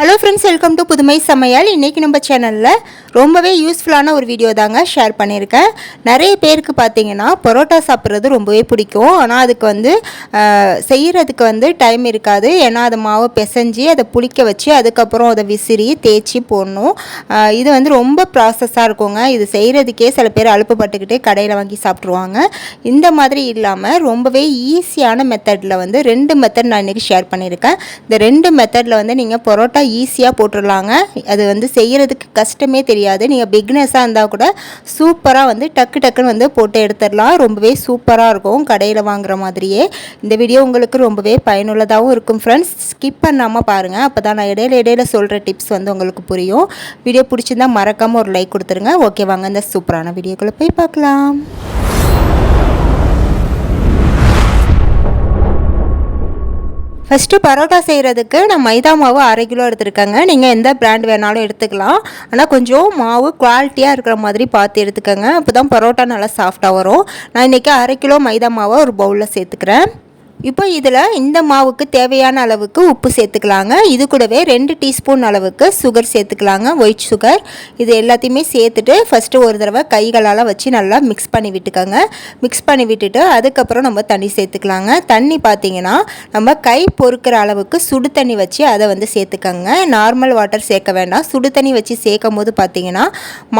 Hello friends welcome to புதுமை சமையல் இன்றைக்கி நம்ம சேனலில் ரொம்பவே யூஸ்ஃபுல்லான ஒரு வீடியோ தாங்க ஷேர் பண்ணியிருக்கேன். நிறைய பேருக்கு பார்த்தீங்கன்னா பரோட்டா சாப்பிட்றது ரொம்பவே பிடிக்கும். ஆனால் அதுக்கு வந்து செய்கிறதுக்கு வந்து டைம் இருக்காது. ஏன்னா அதை மாவை பிசைஞ்சு அதை புளிக்க வச்சு அதுக்கப்புறம் அதை விசிறி தேய்ச்சி போடணும். இது வந்து ரொம்ப ப்ராசஸாக இருக்குங்க. இது செய்கிறதுக்கே சில பேர் அலுப்புப்பட்டுக்கிட்டு கடையில் வாங்கி சாப்பிட்ருவாங்க இந்த மாதிரி இல்லாமல் ரொம்பவே ஈஸியான மெத்தடில் வந்து ரெண்டு மெத்தட் நான் இன்றைக்கி ஷேர் பண்ணியிருக்கேன். இந்த ரெண்டு மெத்தடில் வந்து நீங்கள் பரோட்டா ஈஸியாக போட்டுடலாங்க. அது வந்து செய்கிறதுக்கு கஷ்டமே தெரியாது. நீங்கள் பிக்னஸாக இருந்தால் கூட சூப்பராக வந்து டக்கு டக்குன்னு வந்து போட்டு எடுத்துடலாம். ரொம்பவே சூப்பராக இருக்கும் கடையில் வாங்குற மாதிரியே. இந்த வீடியோ உங்களுக்கு ரொம்பவே பயனுள்ளதாகவும் இருக்கும் ஃப்ரெண்ட்ஸ் ஸ்கிப் பண்ணாமல் பாருங்கள் அப்போ தான் நான் இடையில இடையில சொல்கிற டிப்ஸ் வந்து உங்களுக்கு புரியும். வீடியோ பிடிச்சிருந்தா மறக்காமல் ஒரு லைக் கொடுத்துருங்க. ஓகே வாங்க இந்த சூப்பரான வீடியோக்குள்ளே போய் பார்க்கலாம். ஃபஸ்ட்டு பரோட்டா செய்கிறதுக்கு நான் மைதா மாவு அரை கிலோ எடுத்துருக்கேங்க. நீங்கள் எந்த பிராண்ட் வேணாலும் எடுத்துக்கலாம். ஆனால் கொஞ்சம் மாவு குவாலிட்டியாக இருக்கிற மாதிரி பார்த்து எடுத்துக்கோங்க. அப்போ தான் பரோட்டா நல்லா சாஃப்டாக வரும். நான் இன்றைக்கி அரை கிலோ மைதா மாவை ஒரு பவுலில் சேர்த்துக்கிறேன். இப்போ இதில் இந்த மாவுக்கு தேவையான அளவுக்கு உப்பு சேர்த்துக்கலாங்க. இது கூடவே ரெண்டு டீஸ்பூன் அளவுக்கு சுகர் சேர்த்துக்கலாங்க. ஒயிட் சுகர் இது எல்லாத்தையுமே சேர்த்துட்டு ஃபஸ்ட்டு ஒரு தடவை கைகளால் வச்சு நல்லா மிக்ஸ் பண்ணி விட்டுக்கோங்க. மிக்ஸ் பண்ணி விட்டுட்டு அதுக்கப்புறம் நம்ம தண்ணி சேர்த்துக்கலாங்க. தண்ணி பார்த்தீங்கன்னா நம்ம கை பொறுக்கிற அளவுக்கு சுடு தண்ணி வச்சு அதை வந்து சேர்த்துக்கோங்க. நார்மல் வாட்டர் சேர்க்க வேண்டாம். சுடு தண்ணி வச்சு சேர்க்கும் போது பார்த்தீங்கன்னா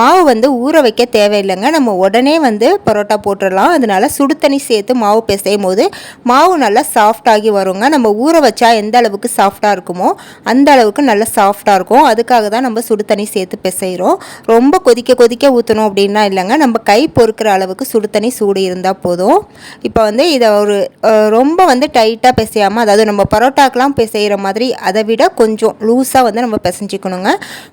மாவு வந்து ஊற வைக்க தேவையில்லைங்க. நம்ம உடனே வந்து பரோட்டா போட்டுடலாம். அதனால சுடு தண்ணி சேர்த்து மாவு பிசையும் போது மாவு நல்லா நல்லா சாஃப்டாகி வருங்க. நம்ம ஊற வச்சா எந்த அளவுக்கு சாஃப்டாக இருக்குமோ அந்த அளவுக்கு நல்லா சாஃப்டாக இருக்கும். அதுக்காக தான் நம்ம சுடு தண்ணி சேர்த்து பிசைகிறோம் ரொம்ப கொதிக்க கொதிக்க ஊற்றணும் அப்படின்னா இல்லைங்க. நம்ம கை பொறுக்கிற அளவுக்கு சுடு தண்ணி சூடு இருந்தால் போதும். இப்போ வந்து இதை ஒரு ரொம்ப வந்து டைட்டாக பிசையாமல் அதாவது நம்ம பரோட்டாக்கெலாம் பிசைகிற மாதிரி அதை விட கொஞ்சம் லூஸாக வந்து நம்ம பிசைஞ்சிக்கணுங்க.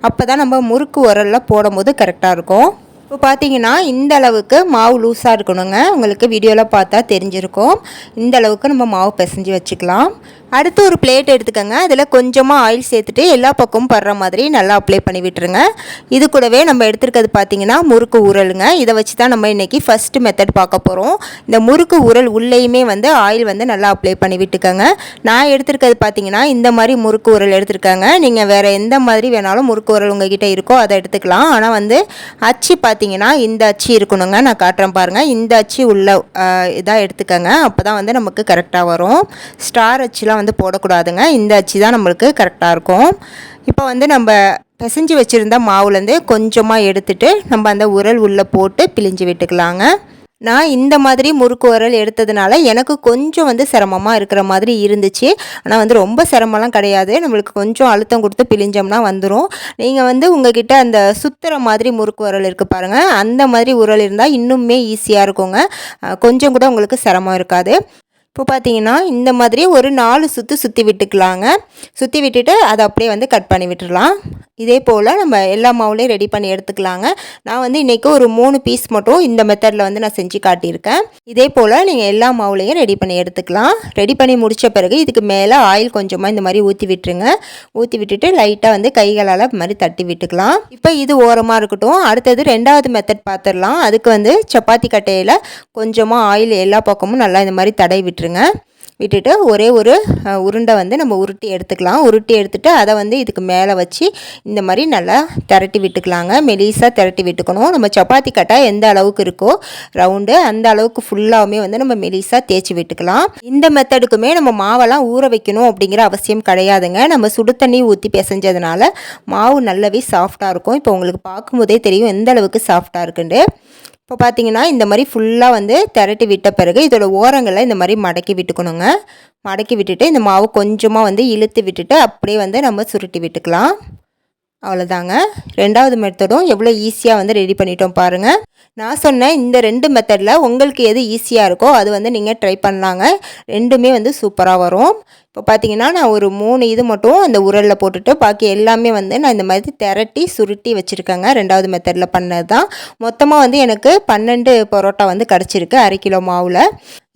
அப்போ தான் நம்ம முறுக்கு உரலில் போடும்போது கரெக்டாக இருக்கும். இப்போ பார்த்தீங்கன்னா இந்த அளவுக்கு மாவு லூஸாக இருக்கணுங்க. உங்களுக்கு வீடியோவில் பார்த்தா தெரிஞ்சிருக்கும். இந்த அளவுக்கு நம்ம மாவு பிசைஞ்சு வச்சுக்கலாம். அடுத்து ஒரு பிளேட் எடுத்துக்கோங்க. அதில் கொஞ்சமாக ஆயில் சேர்த்துட்டு எல்லா பக்கமும் படுற மாதிரி நல்லா அப்ளை பண்ணி விட்டுருங்க. இது கூடவே நம்ம எடுத்துருக்கிறது பார்த்தீங்கன்னா முறுக்கு உரலுங்க இதை வச்சு தான் நம்ம இன்றைக்கி ஃபஸ்ட்டு மெத்தட் பார்க்க போகிறோம் இந்த முறுக்கு உரல் உள்ளேயுமே வந்து ஆயில் வந்து நல்லா அப்ளை பண்ணி விட்டுக்கோங்க. நான் எடுத்துருக்கிறது பார்த்தீங்கன்னா இந்த மாதிரி முறுக்கு உரல் எடுத்துருக்காங்க. நீங்கள் வேறு எந்த மாதிரி வேணாலும் முறுக்கு உரல் உங்ககிட்ட இருக்கோ அதை எடுத்துக்கலாம். ஆனால் வந்து அச்சு பார்த்தீங்கன்னா இந்த அச்சு இருக்கணுங்க. நான் காட்டுறேன் பாருங்கள் இந்த அச்சு உள்ள இதாக எடுத்துக்கோங்க. அப்போ தான் வந்து நமக்கு கரெக்டாக வரும். ஸ்டார் அச்சுலாம் வந்து போடக்கூடாதுங்க. இந்த அச்சு தான் நம்மளுக்கு கரெக்டாக இருக்கும். இப்போ வந்து நம்ம பிசைஞ்சு வச்சுருந்த மாவுலேருந்து கொஞ்சமாக எடுத்துட்டு நம்ம அந்த உரல் உள்ளே போட்டு பிழிஞ்சு விட்டுக்கலாங்க. நான் இந்த மாதிரி முறுக்கு உரல் எடுத்ததுனால எனக்கு கொஞ்சம் வந்து சிரமமாக இருக்கிற மாதிரி இருந்துச்சு. ஆனால் வந்து ரொம்ப சிரமம்லாம் கிடையாது. நம்மளுக்கு கொஞ்சம் அழுத்தம் கொடுத்து பிழிஞ்சோம்னா வந்துடும் நீங்கள் வந்து உங்ககிட்ட அந்த சுத்துற மாதிரி முறுக்கு உரல் இருக்குது பாருங்கள் அந்த மாதிரி உரல் இருந்தால் இன்னுமே ஈஸியாக இருக்குங்க. கொஞ்சம் கூட உங்களுக்கு சிரமம் இருக்காது. இப்போ பார்த்தீங்கன்னா இந்த மாதிரி ஒரு நாலு சுற்று சுற்றி விட்டுக்கலாங்க. சுற்றி விட்டுட்டு அதை அப்படியே வந்து கட் பண்ணி விட்டுடலாம் இதே போல் நம்ம எல்லா மாவுலையும் ரெடி பண்ணி எடுத்துக்கலாங்க. நான் வந்து இன்றைக்கி ஒரு மூணு பீஸ் மட்டும் இந்த மெத்தடில் வந்து நான் செஞ்சு காட்டியிருக்கேன். இதே போல் நீங்கள் எல்லா மாவுலையும் ரெடி பண்ணி எடுத்துக்கலாம். ரெடி பண்ணி முடித்த பிறகு இதுக்கு மேலே ஆயில் கொஞ்சமாக இந்த மாதிரி ஊற்றி விட்டுருங்க. ஊற்றி விட்டுட்டு லைட்டாக வந்து கைகளால் மாதிரி தட்டி விட்டுக்கலாம். இப்போ இது ஓரமாக இருக்கட்டும். அடுத்தது ரெண்டாவது மெத்தட் பார்த்துடலாம் அதுக்கு வந்து சப்பாத்தி கட்டையில் கொஞ்சமாக ஆயில் எல்லா பக்கமும் நல்லா இந்த மாதிரி தடவி விட்டுருங்க. விட்டுட்டு ஒரே ஒரு உருண்டை வந்து நம்ம உருட்டி எடுத்துக்கலாம். உருட்டி எடுத்துகிட்டு அதை வந்து இதுக்கு மேலே வச்சு இந்த மாதிரி நல்லா திரட்டி விட்டுக்கலாங்க. மெலிசாக திரட்டி விட்டுக்கணும். நம்ம சப்பாத்தி கட்டா எந்த அளவுக்கு இருக்கோ ரவுண்டு அந்த அளவுக்கு ஃபுல்லாகவுமே வந்து நம்ம மெலிசாக தேய்ச்சி விட்டுக்கலாம். இந்த மெத்தடுக்குமே நம்ம மாவெல்லாம் ஊற வைக்கணும் அப்படிங்கிற அவசியம் கிடையாதுங்க. நம்ம சுடு தண்ணி ஊற்றி பிசைஞ்சதுனால மாவு நல்லாவே சாஃப்டாக இருக்கும். இப்போ உங்களுக்கு பார்க்கும்போதே தெரியும் எந்த அளவுக்கு சாஃப்டாக இருக்குண்டு இப்போ பார்த்தீங்கன்னா இந்த மாதிரி ஃபுல்லாக வந்து திரட்டி விட்ட பிறகு இதோட ஓரங்களை இந்த மாதிரி மடக்கி விட்டுக்கணுங்க. மடக்கி விட்டுட்டு இந்த மாவு கொஞ்சமாக வந்து இழுத்து விட்டுட்டு அப்படியே வந்து நம்ம சுருட்டி விட்டுக்கலாம். அவ்வளோதாங்க ரெண்டாவது மெத்தடும் எவ்வளோ ஈஸியாக வந்து ரெடி பண்ணிட்டோம் பாருங்கள் நான் சொன்ன இந்த ரெண்டு மெத்தடில் உங்களுக்கு எது ஈஸியாக இருக்கோ அது வந்து நீங்கள் ட்ரை பண்ணலாங்க. ரெண்டுமே வந்து சூப்பராக வரும். இப்போ பார்த்தீங்கன்னா நான் ஒரு மூணு இது மட்டும் அந்த உரலில் போட்டுட்டு பாக்கி எல்லாமே வந்து நான் இந்த மாதிரி திரட்டி சுருட்டி வச்சுருக்கேங்க. ரெண்டாவது மெத்தடில் பண்ணது தான் மொத்தமாக வந்து எனக்கு பன்னெண்டு பரோட்டா வந்து கிடச்சிருக்கு அரை கிலோ மாவில்.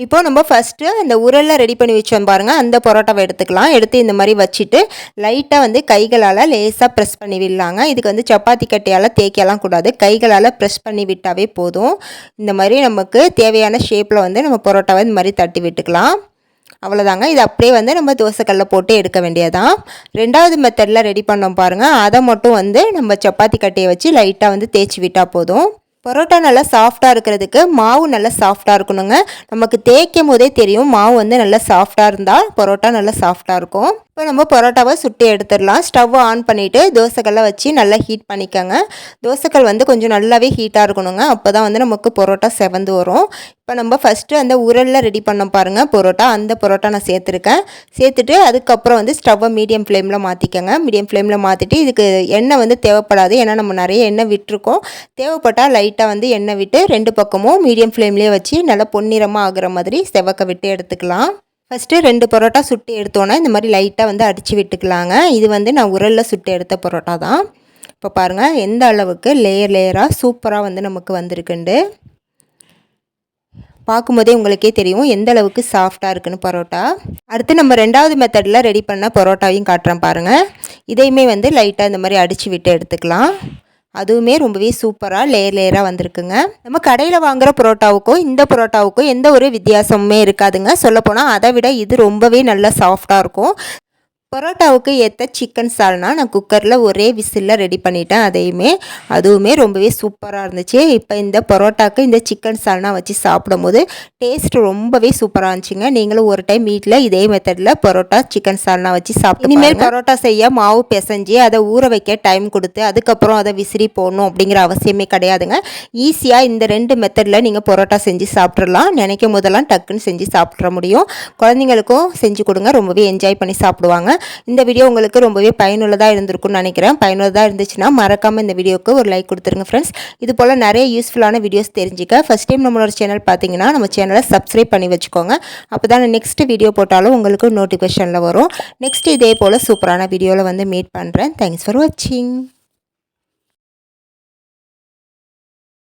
இப்போ நம்ம ஃபஸ்ட்டு அந்த உரலில் ரெடி பண்ணி வச்சோம் பாருங்கள் அந்த பரோட்டாவை எடுத்துக்கலாம். எடுத்து இந்த மாதிரி வச்சுட்டு லைட்டாக வந்து கைகளால் லேசாக ப்ரெஸ் பண்ணி விடலாங்க. இதுக்கு வந்து சப்பாத்தி கட்டையால் தேய்க்கலாம் கூடாது. கைகளால் ப்ரெஸ் பண்ணி விட்டாவே போதும். இந்த மாதிரி நமக்கு தேவையான ஷேப்பில் வந்து நம்ம பரோட்டாவை இந்த மாதிரி தட்டி விட்டுக்கலாம். அவ்வளோதாங்க இது அப்படியே வந்து நம்ம தோசைக்கல்ல போட்டு எடுக்க வேண்டியதான் ரெண்டாவது மெத்தடில் ரெடி பண்ணோம் பாருங்கள் அதை மட்டும் வந்து நம்ம சப்பாத்தி கட்டையை வச்சு லைட்டாக வந்து தேய்ச்சி விட்டால் போதும். பரோட்டா நல்லா சாஃப்டாக இருக்கிறதுக்கு மாவு நல்லா சாஃப்டாக இருக்கணுங்க. நமக்கு தேய்க்கும் போதே தெரியும் மாவு வந்து நல்லா சாஃப்டாக இருந்தால் பரோட்டா நல்லா சாஃப்டாக இருக்கும். இப்போ நம்ம பரோட்டாவை சுட்டு எடுத்துடலாம். ஸ்டவ் ஆன் பண்ணிவிட்டு தோசைக்கல்லை வச்சு நல்லா ஹீட் பண்ணிக்கோங்க. தோசைக்கல் வந்து கொஞ்சம் நல்லாவே ஹீட்டாக இருக்கணுங்க. அப்போ தான் வந்து நமக்கு பரோட்டா செவந்து வரும். இப்போ நம்ம ஃபஸ்ட்டு அந்த உரலில் ரெடி பண்ண பாருங்கள் பரோட்டா அந்த பரோட்டா நான் சேர்த்துருக்கேன். சேர்த்துட்டு அதுக்கப்புறம் வந்து ஸ்டவ்வை மீடியம் ஃப்ளேமில் மாற்றிக்கோங்க மீடியம் ஃப்ளேமில் மாற்றிட்டு இதுக்கு எண்ணெய் வந்து தேவைப்படாது. ஏன்னா நம்ம நிறைய எண்ணெய் விட்டுருக்கோம். தேவைப்பட்டால் லைட் லைட்டாக வந்து எண்ணெய் விட்டு ரெண்டு பக்கமும் மீடியம் ஃப்ளேம்லேயே வச்சு நல்லா பொன்னிறமாக ஆகிற மாதிரி செவக்க விட்டு எடுத்துக்கலாம். ஃபஸ்ட்டு ரெண்டு பரோட்டா சுட்டு எடுத்தோன்னே இந்த மாதிரி லைட்டாக வந்து அடித்து விட்டுக்கலாங்க. இது வந்து நான் உரலில் சுட்டு எடுத்த பரோட்டா தான். இப்போ பாருங்கள் எந்த அளவுக்கு லேயர் லேயராக சூப்பராக வந்து நமக்கு வந்திருக்குண்டு. பார்க்கும்போதே உங்களுக்கே தெரியும் எந்த அளவுக்கு சாஃப்டாக இருக்குன்னு பரோட்டா. அடுத்து நம்ம ரெண்டாவது மெத்தடில் ரெடி பண்ண பரோட்டாவையும் காட்டுறேன் பாருங்கள் இதையுமே வந்து லைட்டாக இந்த மாதிரி அடித்து விட்டு எடுத்துக்கலாம். அதுவுமே ரொம்பவே சூப்பராக லேயர் லேயராக வந்திருக்குங்க. நம்ம கடையில் வாங்குகிற புரோட்டாவுக்கும் இந்த புரோட்டாவுக்கும் எந்த ஒரு வித்தியாசமுமே இருக்காதுங்க. சொல்லப்போனால் அதை விட இது ரொம்பவே நல்லா சாஃப்டாக இருக்கும். பரோட்டாவுக்கு ஏற்ற சிக்கன் சால்னா நான் குக்கரில் ஒரே விசிலில் ரெடி பண்ணிட்டேன் அதையுமே. அதுவுமே ரொம்பவே சூப்பராக இருந்துச்சு. இப்போ இந்த பரோட்டாவுக்கு இந்த சிக்கன் சால்னா வச்சு சாப்பிடும்போது டேஸ்ட் ரொம்பவே சூப்பராக இருந்துச்சுங்க. நீங்களும் ஒரு டைம் வீட்டில் இதே மெத்தடில் பரோட்டா சிக்கன் சால்னா வச்சு சாப்பிட்டு இனிமேல் பரோட்டா செய்ய மாவு பிசைஞ்சு அதை ஊற வைக்க டைம் கொடுத்து அதுக்கப்புறம் அதை விசிறி போடணும் அப்படிங்கிற அவசியமே கிடையாதுங்க. ஈஸியாக இந்த ரெண்டு மெத்தடில் நீங்கள் பரோட்டா செஞ்சு சாப்பிட்றலாம் நினைக்கும் போதெல்லாம் டக்குன்னு செஞ்சு சாப்பிட்ற முடியும். குழந்தைங்களுக்கும் செஞ்சு கொடுங்க. ரொம்பவே என்ஜாய் பண்ணி சாப்பிடுவாங்க. இந்த வீடியோ உங்களுக்கு ரொம்பவே பயனுள்ளதாக இருந்திருக்கும்னு நினைக்கிறேன். பயனுள்ளதாக இருந்துச்சுன்னா மறக்காமல் இந்த வீடியோக்கு ஒரு லைக் கொடுத்துருங்க ஃப்ரெண்ட்ஸ் இது போல் நிறைய யூஸ்ஃபுல்லான வீடியோஸ் தெரிஞ்சிக்க. ஃபஸ்ட் டைம் நம்மளோட சேனல் பார்த்தீங்கன்னா நம்ம சேனலை சப்ஸ்கிரைப் பண்ணி வச்சுக்கோங்க. அப்போ தான் நெக்ஸ்ட் வீடியோ போட்டாலும் உங்களுக்கு நோட்டிஃபிகேஷனில் வரும். நெக்ஸ்ட் இதே போல் சூப்பரான வீடியோவில் வந்து மீட் பண்ணுறேன் தேங்க்ஸ் ஃபார் வாட்சிங்